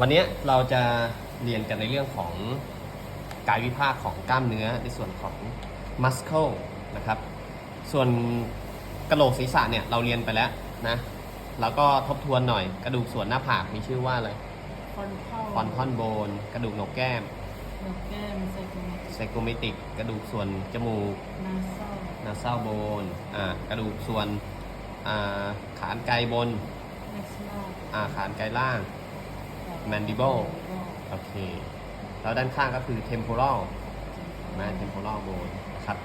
วันนี้เราจะเรียนกันในเรื่องของกายวิภาคของกล้ามเนื้อในส่วนของ muscle นะครับ ส่วนกระโหลกศีรษะเนี่ยเราเรียนไปแล้วนะ แล้วก็ทบทวนหน่อยกระดูกส่วนหน้าผากมีชื่อว่าอะไรฟอนเท่าฟอนทอนโบน กระดูกโหนกแก้มหนกแก้มไซโคเมติกไซโกเมติก กระดูกส่วนจมูกนาโซนาซาโบนอ่ากระดูกส่วนอ่าขานไกลบนเม็กซ์ลาอ่าขานไกลล่าง mandible โอเค แล้วด้านข้างก็คือ temporal นะ temporal bone นะครับ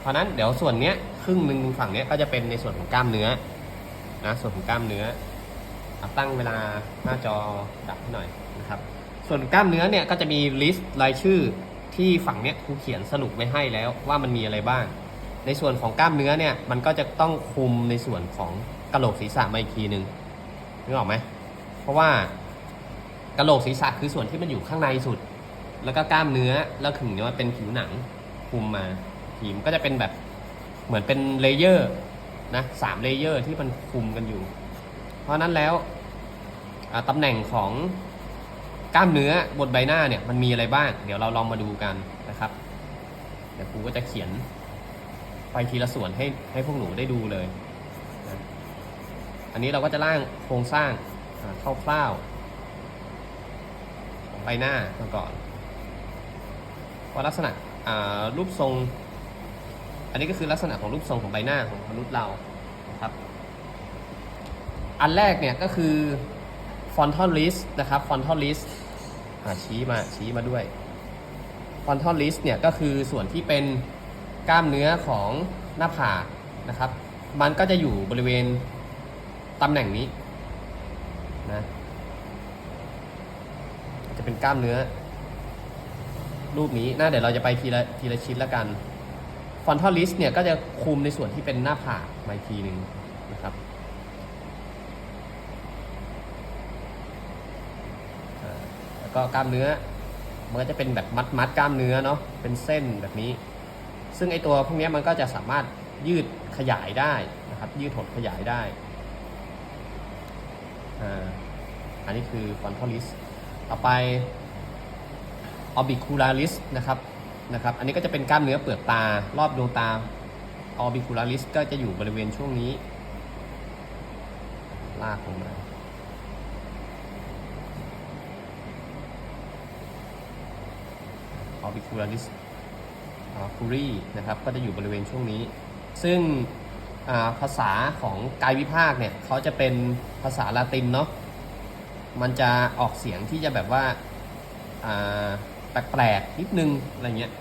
เพราะนั้นเดี๋ยวส่วนเนี้ยครึ่งหนึ่งฝั่งเนี้ยก็จะเป็นในส่วนของกล้ามเนื้อนะส่วนของกล้ามเนื้อตั้งเวลาหน้าจอดับให้หน่อยนะครับ ส่วนกล้ามเนื้อเนี่ยก็จะมีลิสต์รายชื่อที่ฝั่งเนี้ยครูเขียนสรุปไว้ให้แล้วว่ามันมีอะไรบ้าง ในส่วนของกล้ามเนื้อเนี่ยมันก็จะต้องคุมในส่วนของกระโหลกศีรษะมาอีกทีหนึ่งนึกออกไหม เพราะว่า กระโหลกศีรษะคือส่วนที่มันอยู่ข้างในสุด แล้วก็กล้ามเนื้อแล้วถึงจะมาเป็นผิวหนังคุมมาผิวมันก็จะเป็นแบบเหมือนเป็นเลเยอร์นะสามเลเยอร์ที่มันคุมกันอยู่ เพราะนั้นแล้วตำแหน่งของกล้ามเนื้อบนใบหน้าเนี่ยมันมีอะไรบ้าง เดี๋ยวเราลองมาดูกันนะครับ เดี๋ยวครูก็จะเขียนไปทีละส่วนให้ให้พวกหนูได้ดูเลยนะอันนี้เราก็จะร่างโครงสร้างคร่าวๆ หน้ามาก่อนว่าลักษณะรูปทรง อันนี้ก็คือลักษณะของรูปทรงของใบหน้าของมนุษย์เรานะครับอันแรกเนี่ยก็คือ frontal list นะครับ frontal list ชี้มาชี้มาด้วย frontal list เนี่ยก็คือส่วนที่เป็นกล้ามเนื้อของหน้าผากนะครับ มันก็จะอยู่บริเวณตำแหน่งนี้นะ จะเป็นกล้ามเนื้อ รูปนี้นะเดี๋ยวเราจะไปทีละทีละชิ้นละกัน frontal list เนี่ยก็จะคุมในส่วนที่เป็นหน้าผากมาอีกทีหนึ่งนะครับแล้วก็กล้ามเนื้อมันก็จะเป็นแบบมัดมัดๆกล้ามเนื้อเนาะเป็นเส้นแบบนี้ ซึ่งไอตัวพวกนี้มันก็จะสามารถยืดขยายได้นะครับ ยืดหดขยายได้อ่าอันนี้คือ frontalis ต่อไป orbicularis นะครับนะครับ อันนี้ก็จะเป็นกล้ามเนื้อเปลือกตา รอบดวงตา orbicularis ก็จะอยู่บริเวณช่วงนี้ ลากลงมา orbicularis c u r i นะครับ ก็จะอยู่บริเวณช่วงนี้ ซึ่งภาษาของกายวิภาคเนี่ยเขาจะเป็นภาษาลาตินเนาะ มันจะออกเสียงที่จะแบบว่าแปลกๆนิดนึงอะไรเงี้ย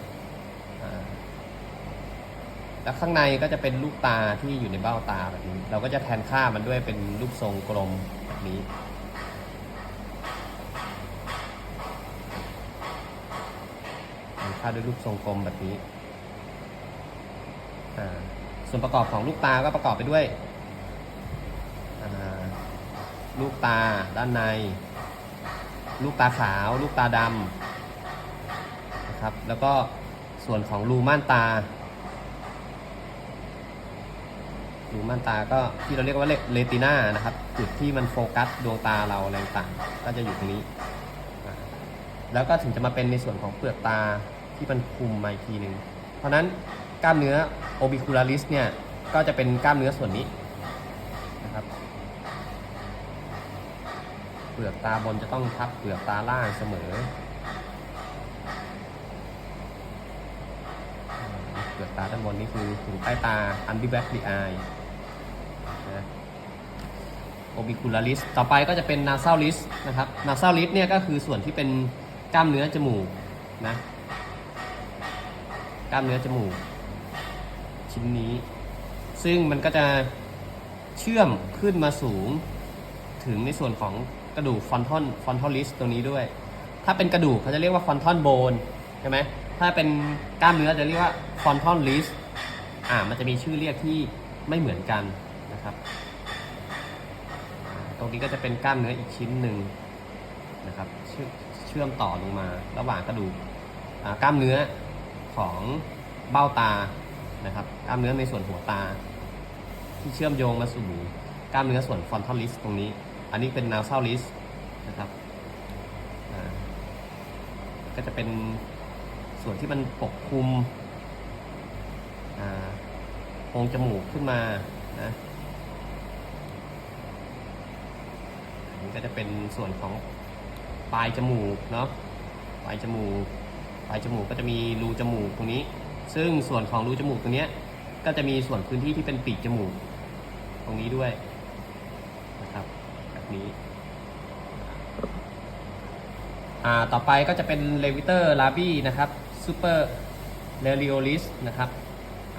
แล้วข้างในก็จะเป็นลูกตาที่อยู่ในเบ้าตาแบบนี้ เราก็จะแทนค่ามันด้วยเป็นรูปทรงกลมแบบนี้ แทำค่าด้วยรูปทรงกลมแบบนี้ ส่วนประกอบของลูกตาก็ประกอบไปด้วย ลูกตาด้านใน ลูกตาขาว ลูกตาดำนะครับ แล้วก็ส่วนของรูม่านตา รูม่านตาก็ที่เราเรียกว่าเลติน่านะครับ จุดที่มันโฟกัสดวงตาเราอะไรต่างก็จะอยู่ตรงนี้ แล้วก็ถึงจะมาเป็นในส่วนของเปลือกตาที่มันคุมมาอีกทีหนึ่งเพราะนั้นกล้ามเนื้อ orbicularis เนี่ยก็จะเป็นกล้ามเนื้อส่วนนี้นะครับ เป ลือกตาบนจะต้องทับเปลือกตาล่างเสมอ เปลือกตาด้านบนนี่คือถึงใต้ตา undeveloped eye นะ orbicularis ต่อไปก็จะเป็น nasalis นะครับ nasalis เนี่ยก็คือส่วนที่เป็นกล้ามเนื้อจมูกนะ กล้ามเนื้อจมูก ชิ้นนี้ ซึ่งมันก็จะเชื่อมขึ้นมาสูงถึงในส่วนของ ระดูกฟอนทอนฟอนทอลิสตัวนี้ด้วย ถ้าเป็นกระดูกเขาจะเรียกว่าฟอนทอนโบนใช่ไหมถ้าเป็นกล้ามเนื้อจะเรียกว่าฟอนทอนลิสอ่ามันจะมีชื่อเรียกที่ไม่เหมือนกันนะครับ ตรงนี้ก็จะเป็นกล้ามเนื้ออีกชิ้นหนึ่งนะครับเชื่อมเชื่อมต่อลงมาระหว่างกระดูกอ่ากล้ามเนื้อของเบ้าตานะครับกล้ามเนื้อในส่วนหัวตา ที่เชื่อมโยงมาสู่กล้ามเนื้อส่วนฟอนทัลลิสตรงนี้ อันนี้เป็นนาซ a ลลิสนะครับก็จะเป็นส่วนที่มันปกคลุมโพรงจมูกขึ้นมานะอันนี้ก็จะเป็นส่วนของปลายจมูกเนาะปลายจมูกปลายจมูกก็จะมีรูจมูกตรงนี้ ซึ่งส่วนของรูจมูกตรงเนี้ยก็จะมีส่วนพื้นที่ที่เป็นปีกจมูก ตรงนี้ด้วย นี้อ่าต่อไปก็จะเป็นเลวิเตอร์ลาบี้นะครับซูเปอร์เ r ลิโอลิสนะครับ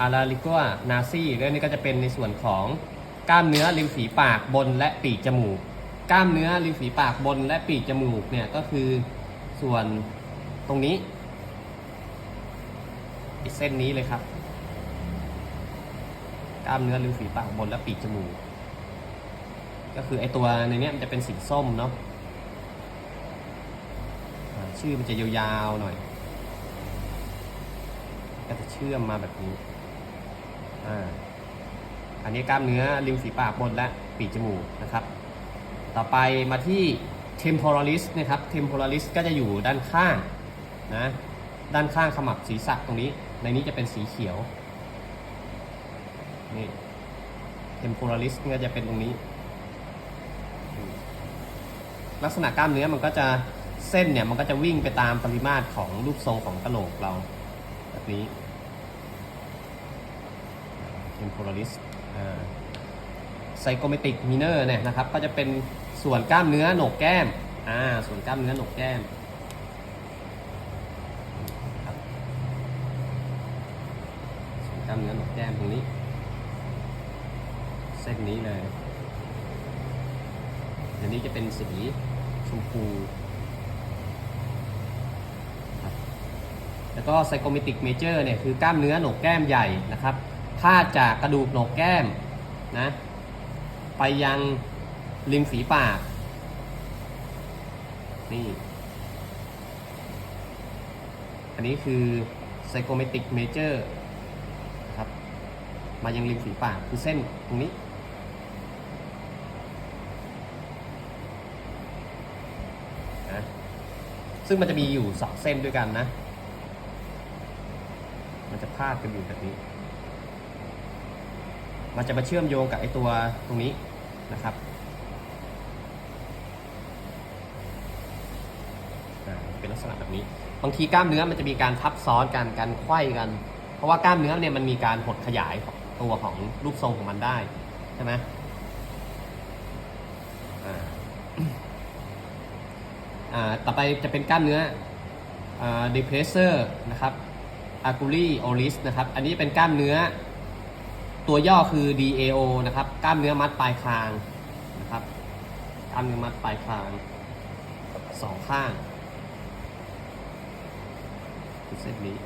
อาราลิกัวนาซี่เรื่องนี้ก็จะเป็นในส่วนของกล้ามเนื้อริมฝีปากบนและปีกจมูก กล้ามเนื้อริมฝีปากบนและปีกจมูกเนี่ยก็คือส่วนตรงนี้เส้นนี้เลยครับ กล้ามเนื้อริมฝีปากบนและปีกจมูก ก็คือไอตัวในนี้มันจะเป็นสีส้มเนาะชื่อมันจะยาวๆหน่อย ก็จะเชื่อมมาแบบนี้ อ่า อันนี้กล้ามเนื้อริมฝีปากบนและปีกจมูกนะครับ ต่อไปมาที่ temporalis นะครับ temporalis ก็จะอยู่ด้านข้างนะ ด้านข้างขมับศีรษะตรงนี้ ในนี้จะเป็นสีเขียว นี่ temporalis ก็จะเป็นตรงนี้ ลักษณะกล้ามเนื้อมันก็จะเส้นเนี่ยมันก็จะวิ่งไปตามปริมาตรของรูปทรงของกระโหลกเราแบบนี้ temporalis ไซโกเมติกมิเนอร์เนี่ยนะครับก็จะเป็นส่วนกล้ามเนื้อโหนกแก้มอ่าส่วนกล้ามเนื้อโหนกแก้มส่วนกล้ามเนื้อโหนกแก้มตรงนี้ เส้นนี้เลยอันนี้จะเป็นสี ชมพูแล้วก็ไซโกเมติกเมเจอร์เนี่ยคือกล้ามเนื้อโหนกแก้มใหญ่นะครับพาดจากกระดูกโหนกแก้มนะไปยังริมฝีปาก นี่ อันนี้คือไซโกเมติกเมเจอร์ครับ มายังริมฝีปากคือเส้นตรงนี้ นะ ซึ่งมันจะมีอยู่สองเส้นด้วยกันนะ มันจะพาดกันอยู่แบบนี้ มันจะมาเชื่อมโยงกับไอตัวตรงนี้นะครับเป็นลักษณะแบบนี้ บางทีกล้ามเนื้อมันจะมีการทับซ้อนกันการไขว้กัน เพราะว่ากล้ามเนื้อเนี่ยมันมีการหดขยายของตัวของรูปทรงของมันได้ใช่ไหมอ่า อ่า ต่อไปจะเป็นกล้ามเนื้ออ่า depressor นะครับ artery oris นะครับ อันนี้เป็นกล้ามเนื้อ ตัวย่อคือ DAO นะครับ กล้ามเนื้อมัดปลายคางนะครับ กล้ามเนื้อมัดปลายคางสองข้างเส้นนี้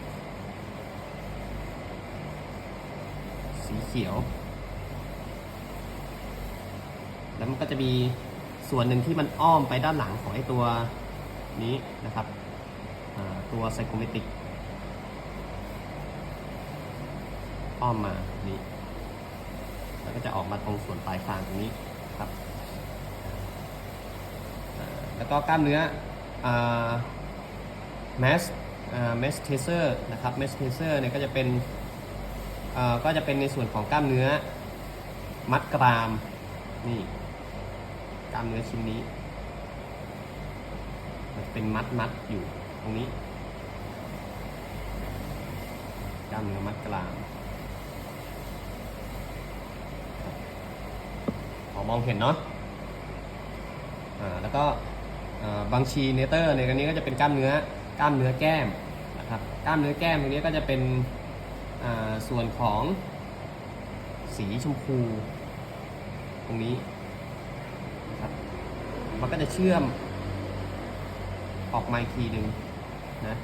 สีเขียว แล้วมันก็จะมีส่วนหนึ่งที่มันอ้อมไปด้านหลังของไอ้ตัว นี้นะครับตัวไซโคเมติกอ้อมมานี่แล้วก็จะออกมาตรงส่วนปลายคางตรงนี้ครับแล้วก็กล้ามเนื้อแมสแมสเทเซอร์นะครับแมสเทเซอร์เนี่ยก็จะเป็นก็จะเป็นในส่วนของกล้ามเนื้อมัดกรามนี่กล้ามเนื้อชิ้นนี้ เป็นมัดมัดอยู่ตรงนี้กล้ามเนื้อมัดกรามพอมองเห็นเนาะอ่าแล้วก็บางชีเนเตอร์ในกันนี้ก็จะเป็นกล้ามเนื้อกล้ามเนื้อแก้มนะครับกล้ามเนื้อแก้มตรงนี้ก็จะเป็นส่วนของสีชมพู ตรงนี้นะครับมันก็จะเชื่อม ออกมาอีกทีหนึ่งนะ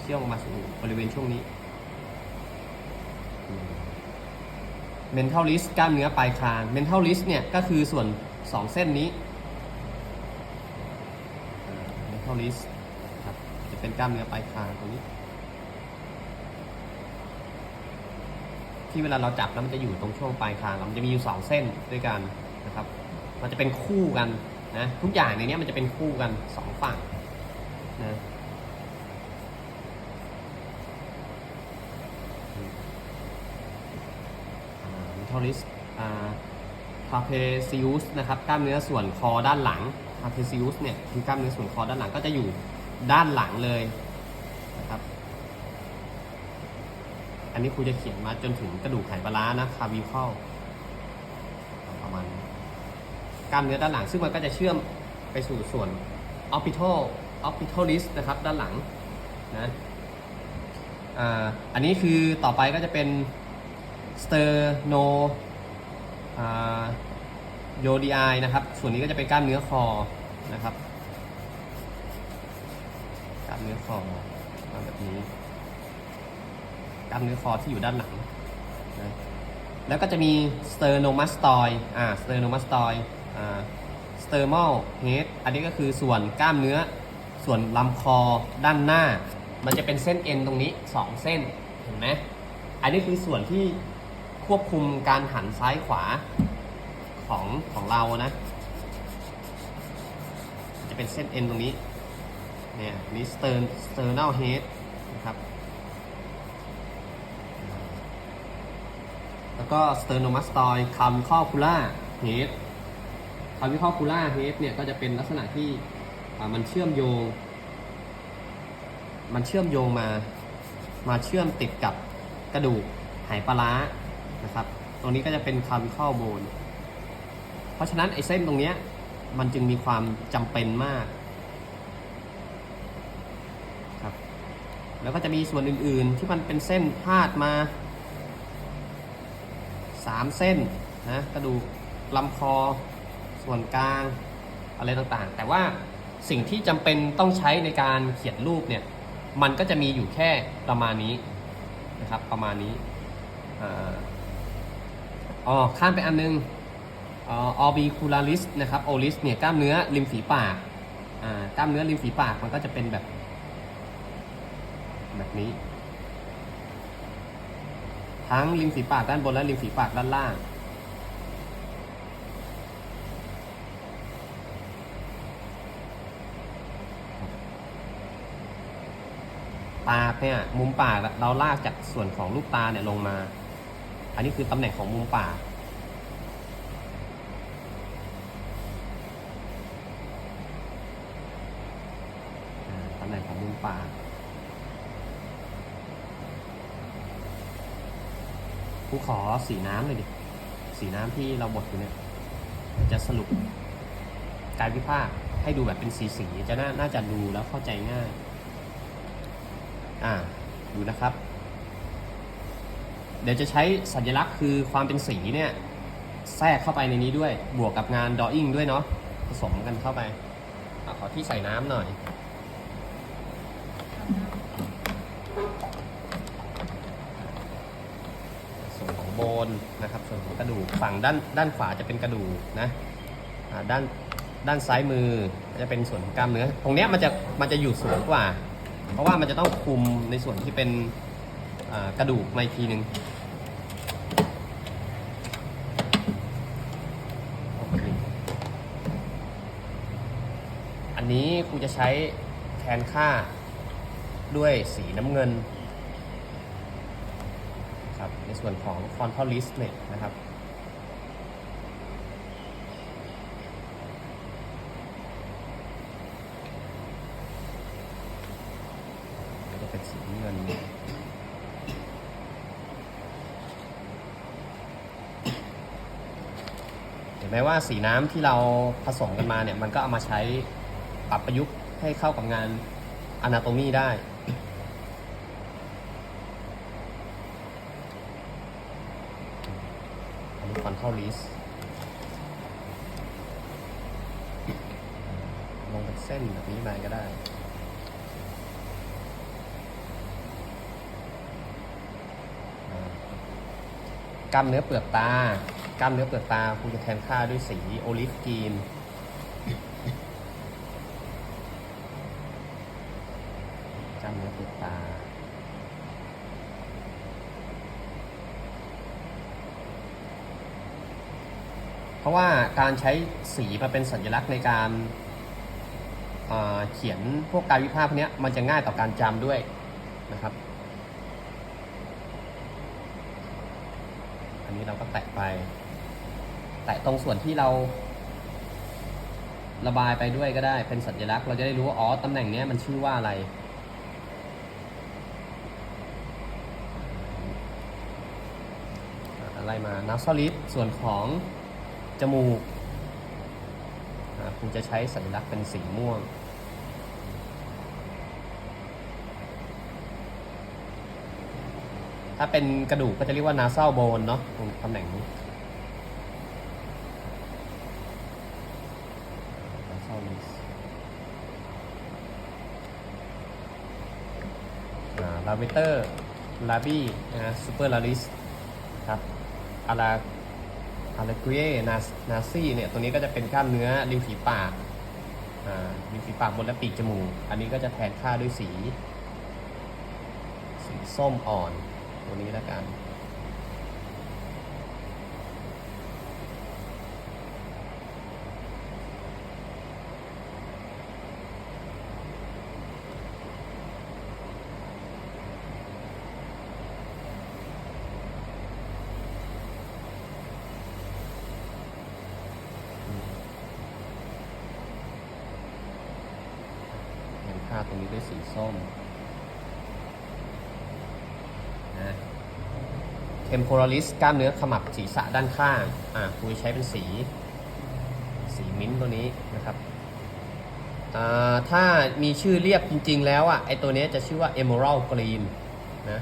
เชื่อมออกมาสู่บริเวณช่วงนี้ mental list กล้ามเนื้อปลายคาง mental list เนี่ยก็คือส่วน 2 เส้นนี้ mental list ครับจะเป็นกล้ามเนื้อปลายคางตรงนี้ ที่เวลาเราจับแล้วมันจะอยู่ตรงช่วงปลายคางเรามันจะมีอยู่ 2 เส้นด้วยกันนะครับ มันจะเป็นคู่กัน นะทุกอย่างในนี้มันจะเป็นคู่กันสองฝั่งนะมิทอลิสคาเพซิอุสนะครับกล้ามเนื้อส่วนคอด้านหลังคาเพซิอุสเนี่ยคือกล้ามเนื้อส่วนคอด้านหลังก็จะอยู่ด้านหลังเลยนะครับอันนี้ครูจะเขียนมาจนถึงกระดูกไขปลาร้านะคาวิเคอล กล้ามเนื้อด้านหลัง ซึ่งมันก็จะเชื่อมไปสู่ส่วน orbital orbitalis นะครับ ด้านหลังนะอันนี้คือต่อไปก็จะเป็น sterno y o d i นะครับ ส่วนนี้ก็จะเป็นกล้ามเนื้อคอนะครับกล้ามเนื้อคอมาแบบนี้กล้ามเนื้อคอที่อยู่ด้านหลังนะแล้วก็จะมี sternomastoid อ่า sternomastoid อ่า thermal head อันนี้ก็คือส่วนกล้ามเนื้อ ส่วนลำคอด้านหน้า มันจะเป็นเส้นเอ็นตรงนี้ 2 เส้น เห็นไหมอันนี้คือส่วนที่ควบคุมการหันซ้ายขวาของของเรานะ จะเป็นเส้นเอ็นตรงนี้ เนี่ยนี่ stern sternal head นะครับ แล้วก็ sternomastoid clavicular head clavicular head เนี่ยก็จะเป็นลักษณะที่มันเชื่อมโยง มันเชื่อมโยงมา มาเชื่อมติดกับกระดูกไหปลาร้านะครับ ตรงนี้ก็จะเป็น clavicle bone เพราะฉะนั้นไอ้เส้นตรงเนี้ยมันจึงมีความจำเป็นมากครับแล้วก็จะมีส่วนอื่นๆที่มันเป็นเส้นพาดมาสามเส้นนะกระดูกลำคอ ส่วนกลางอะไรต่างๆ แต่ว่าสิ่งที่จำเป็นต้องใช้ในการเขียนรูปเนี่ยมันก็จะมีอยู่แค่ประมาณนี้นะครับประมาณนี้อ๋อข้ามไปอันนึงออ orbicularis นะครับ oris เนี่ยกล้ามเนื้อริมฝีปากอ่ากล้ามเนื้อริมฝีปากมันก็จะเป็นแบบแบบนี้ ทั้งริมฝีปากด้านบนและริมฝีปากด้านล่าง ปากเนี่ยมุมปากเราลากจากส่วนของลูกตาเนี่ยลงมา อันนี้คือตำแหน่งของมุมปากตำแหน่งของมุมปากผู้ขอสีน้ำเลยดิ สีน้ำที่เราบดอยู่เนี่ย จะสรุปการวิพากษ์ให้ดูแบบเป็นสีสีๆจะน่าน่าจะดูแล้วเข้าใจง่าย อ่าดูนะครับ เดี๋ยวจะใช้สัญลักษณ์คือความเป็นสีเนี่ยแทรกเข้าไปในนี้ด้วย บวกกับงานดออิ่งด้วยเนาะผสมกันเข้าไปอขอที่ใส่น้ำหน่อย ส่วนของโบนนะครับ ส่วนของกระดูก ฝั่งด้านด้านขวาจะเป็นกระดูกนะด้านด้านซ้ายมือจะเป็นส่วนของกล้ามเนื้อ ตรงเนี้ยมันจะมันจะอยู่สูงกว่า เพราะว่ามันจะต้องคุมในส่วนที่เป็นกระดูกมาอีกทีหนึ่งอันนี้ครูจะใช้แทนค่าด้วยสีน้ำเงินครับในส่วนของ f r o n t a l list เนี่ยนะครับ ก็จะเป็นสีน้ำเงิน เห็นไหม ว่าสีน้ำที่เราผสมกันมาเนี่ยมันก็เอามาใช้ปรับประยุกต์ให้เข้ากับงาน Anatomy ได้ อันนี้คอนเข้าลิสลงเป็นเส้นแบบนี้มาก็ได้กล้ามเนื้อเปลือกตา กล้ามเนื้อเปลือกตาคุณจะแทนค่าด้วยสีโอลิฟกรีนกล้ามเนื้อเปลือกตาเพราะว่าการใช้สีมาเป็นสัญลักษณ์ในการเขียนพวกกายวิภาคพวกนี้มันจะง่ายต่อการจำด้วยนะครับ อันนี้เราก็แตะไป แตะตรงส่วนที่เรา ระบายไปด้วยก็ได้ เป็นสัญลักษณ์ เราจะได้รู้ว่าอ๋อตำแหน่งนี้มันชื่อว่าอะไร อะไรมานั s ซลิ p ส่วนของจมูกครูจะใช้สัญลักษณ์เป็นสีม่วงถ้าเป็นกระดูกก็จะเรียกว่า nasal bone เนาะตรงตำแหน่งนี้าเวเตอร์ลาบี้นะ super ลาลิสครับอาราอาราเกรนานาซี่เนี่ยตัวนี้ก็จะเป็นกล้ามเนื้อริมฝีปากอ่าริมฝีปากบนและปีกจมูก อันนี้ก็จะแทนค่าด้วยสี สีส้มอ่อนตัวนี้แล้วกัน เห็นค่าตรงนี้ด้วยสีส้มนะ โครลิสกล้ามเนื้อขมับศีรษะด้านข้าง อ่าคุยใช้เป็นสี สีมิ้นท์ตัวนี้นะครับ อ่า ถ้ามีชื่อเรียกจริง ๆ แล้วอะ ไอตัวนี้จะชื่อว่า emerald green นะ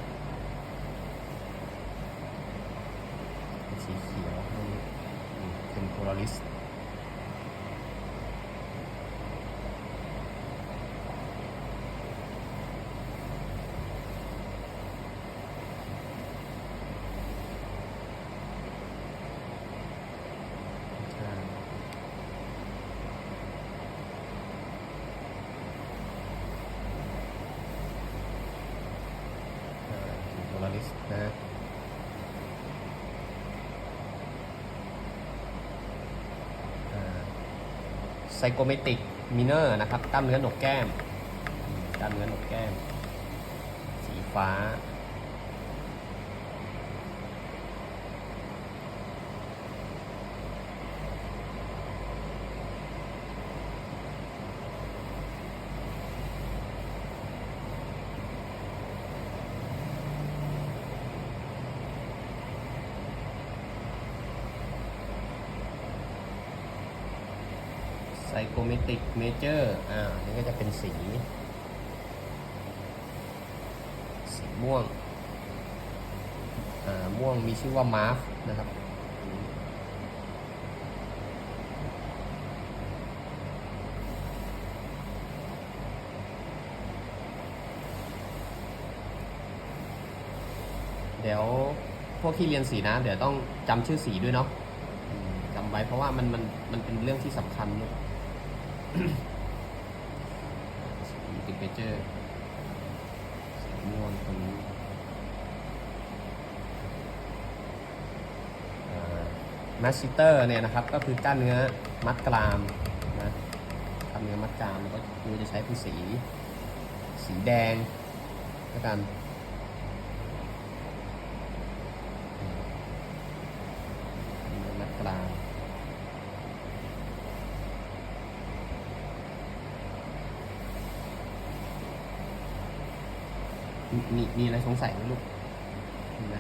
สีเขียวอืม temporalis ใช่โพลาริสนะ ไซโกเมติกมิเนอร์นะครับกล้ามเนื้อหนกแก้มกล้ามเนื้อหนกแก้ม สีฟ้า ไซโ o เมติกเมเจอร์อ่านี่ก็จะเป็นสี สีม่วงอ่าม่วงมีชื่อว่ามาร์ฟนะครับเดี๋ยวพวกที่เรียนสีนะ เดี๋ยวต้องจำชื่อสีด้วยเนาะจำไว้เพราะว่ามันมันมันเป็นเรื่องที่สำคัญลูก ติดเปเจอร์สีม่วงตรงนี้แมสซิเตอร์เนี่ยนะครับ ก็คือกล้ามเนื้อมัดกรามนะกล้ามเนื้อมัดกรามแล้วก็คือจะใช้เป็นสี สีแดงแล้วกันกกลาง มีมีอะไรสงสัยไหมลูกมีไหม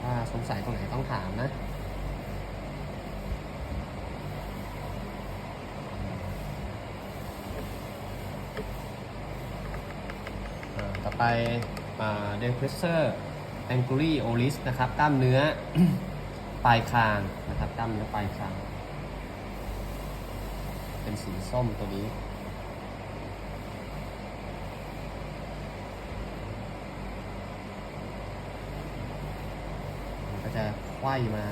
ถ้าสงสัยตรงไหนต้องถามนะต่อไปเดลเพรสเซอร์แองกูรี่โอลิสนะครับกล้ามเนื้อปลายคางนะครับกล้ามเนื้อปลายคาง เป็นสีส้มตัวนี้ ก็จะไขว้มา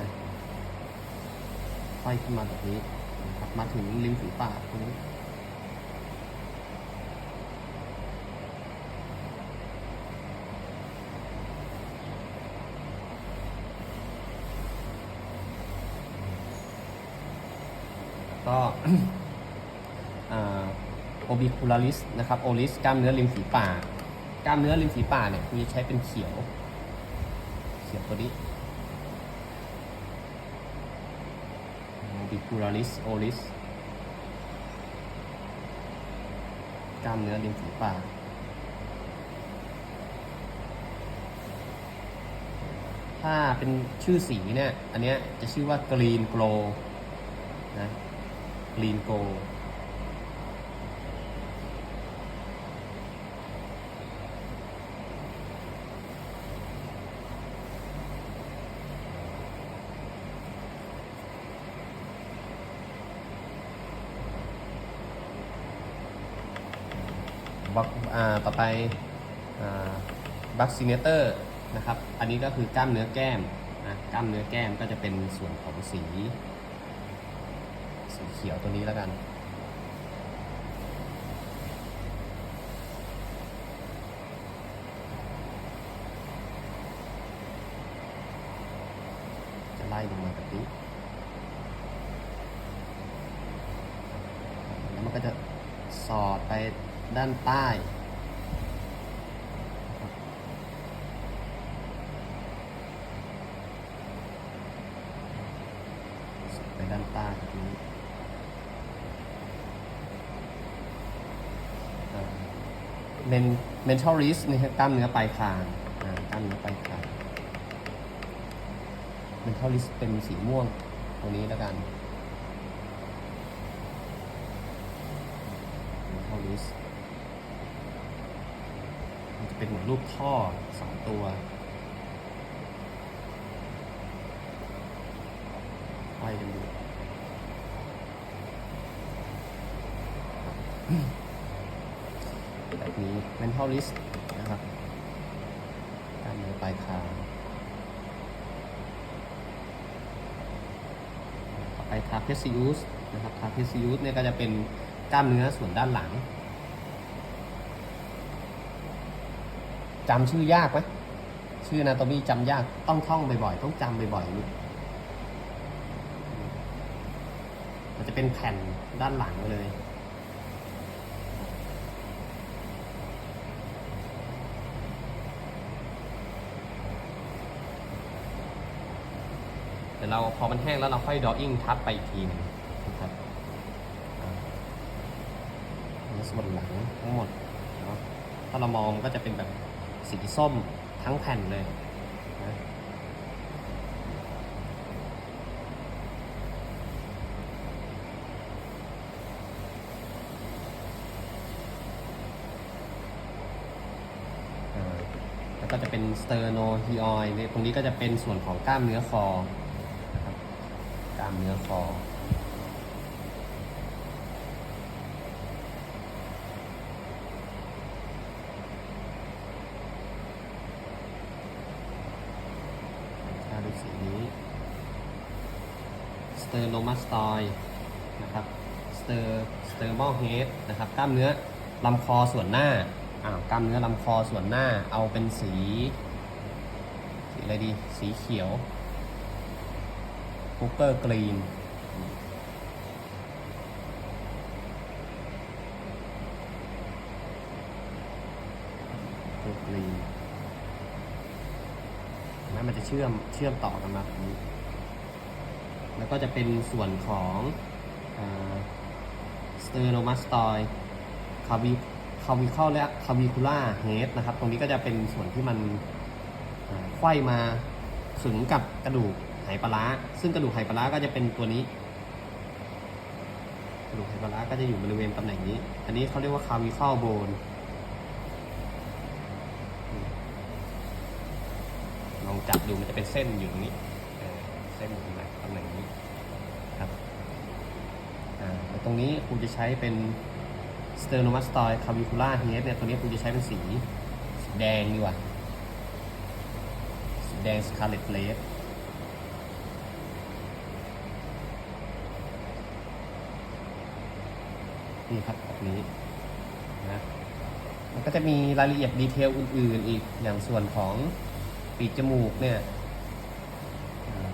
ไขว้ขึ้นมาแบบนี้นะครับมาถึงริมฝีปากตรงนี้ก็โอบิคูลาริสนะครับโอลิสกล้ามเนื้อริมฝีปาก กล้ามเนื้อริมฝีปากเนี่ยคือใช้เป็นเขียว เขียวตัวนี้ ติคูลาริสโอลิสกล้ามเนื้อริมฝีปากถ้าเป็นชื่อสีเนี่ย อันเนี้ยจะชื่อว่ากรีนโกลนะกรีนโกลอ่า ต่อไปบัคซีเนเตอร์นะครับ อันนี้ก็คือกล้ามเนื้อแก้มนะกล้ามเนื้อแก้มก็จะเป็นส่วนของสี สีเขียวตัวนี้แล้วกัน จะไล่ลงมาแบบนี้แล้วมันก็จะสอดไปด้านใต้ สอดไปด้านใต้แบบนี้เม นเมนทัลริสนี่คือกล้ามเนื้อปลายคางกล้ามเนื้อปลายคางเมนทัลริสเป็นสีม่วงตรงนี้แล้วกันเท่าลิสมันจะเป็นเหมือนรูปท่อสองตัวห้อยกันอยู่แบบนี้ mental list นะครับการเนื้อปลายคางต่อไป trapezius นะครับ trapezius เนี่ยก็จะเป็นกล้ามเนื้อส่วนด้านหลังจำชื่อยากไหมชื่อนาโตมีจำยากต้องท่องบ่อยๆ ต้องจำบ่อยๆมันจะเป็นแผ่นด้านหลังเลย ดี๋ยวเราพอมันแห้งแล้วเราค่อยดออิ่งทับไปอีกทีหนึงนะครับอ่าอันนี้ส่วนหลังทั้งหมดเนาะถ้าเรามองก็จะเป็นแบบสีส้มทั้งแผ่นเลยนะอ่าแล้วก็จะเป็นสเตอร์โนฮีออยตรงนี้ก็จะเป็นส่วนของกล้ามเนื้อคอามเนื้อคอ ถ้าดูสีนี้ สเตอร์โ m มาสตอยนะครับ สเตอร์สเตอร์มอลเฮดนะครับ กล้ามเนื้อลำคอส่วนหน้าอ้าวกล้ามเนื้อลำคอส่วนหน้าเอาเป็นสี สีอะไรดี สีเขียว คูเปอร์กรีนกรีนนะมันจะเชื่อมเชื่อมต่อกันมาแบบนี้ แล้วก็จะเป็นส่วนของสเตอร์โนมาสตอยคาวิคาวิคอลและคาวิคูล่าเฮดนะครับ ตรงนี้ก็จะเป็นส่วนที่มันไขว้มาขึงกับกระดูก ไหปลาร้าซึ่งกระดูกไหปลาร้าก็จะเป็นตัวนี้ กระดูกไหปลาร้าก็จะอยู่บริเวณตำแหน่งนี้ อันนี้เขาเรียกว่าคาวิคอลโบนลองจับดูมันจะเป็นเส้นอยู่ตรงนี้เส้นอยู่ตรงไหนตำแหน่งนี้ครับตรงนี้ครูจะใช้เป็น sternomastoid clavicular head เนี่ยตัวนี้ครูจะใช้เป็นสีสแดงดีกว่าสีแดง scarlet red นี่ครับแบบนี้นะมันก็จะมีรายละเอียดดีเทลอื่นๆอีกอย่างส่วนของปีกจมูกเนี่ย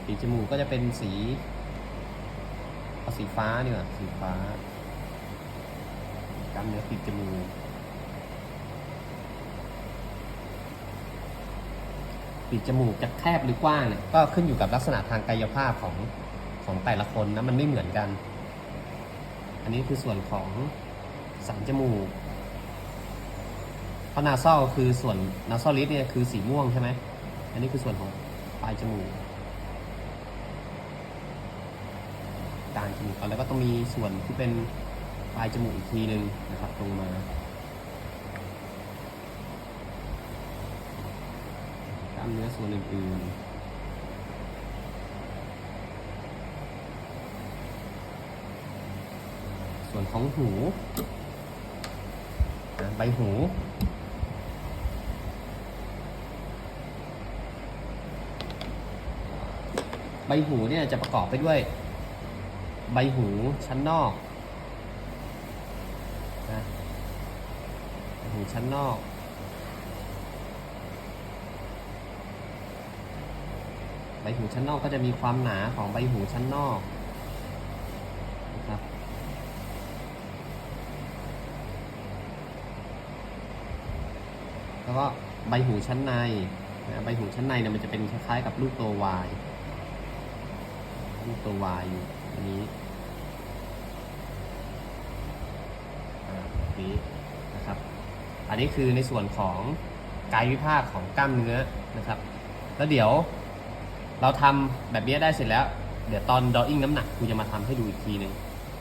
ปีกจมูกก็จะเป็นสีเอาสีฟ้าดีกว่าสีฟ้ากล้ามเนื้อปีกจมูกปีกจมูกจะแคบหรือกว้างเนี่ยก็ขึ้นอยู่กับลักษณะทางกายภาพของของแต่ละคนนะมันไม่เหมือนกัน อันนี้คือส่วนของสันจมูกเพราะนาซอลคือส่วนนาซอลิสเนี่ยคือสีม่วงใช่ไหม อันนี้คือส่วนของปลายจมูกกลางจมูกแล้วก็ต้องมีส่วนที่เป็นปลายจมูกอีกทีหนึ่งนะครับตรงมากล้ามเนื้อส่วนอื่นๆ ส่วนของหูใบหูใบหูเนี่ยจะประกอบไปด้วย ใบหูชั้นนอกนะใบหูชั้นนอก ใบหูชั้นนอกก็จะมีความหนาของใบหูชั้นนอกนะครับ แล้วก็ใบหูชั้นในนะใบหูชั้นในเนี่ยมันจะเป็นคล้ายๆกับลูกตัววายลูกตัววายอยู่อันนี้นี้นะครับ อันนี้คือในส่วนของกายวิภาคของกล้ามเนื้อนะครับ แล้วเดี๋ยวเราทำแบบนี้ได้เสร็จแล้ว เดี๋ยวตอนดอ w ิ n งน้ำหนักครูจะมาทำให้ดูอีกทีหนึ่ง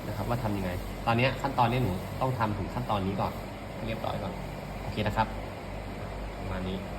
นะครับ ว่าทำยังไง ตอนนี้ขั้นตอนนี้หนูต้องทำถึงขั้นตอนนี้ก่อนให้เรียบร้อยก่อน โอเคนะครับ ประมาณนี้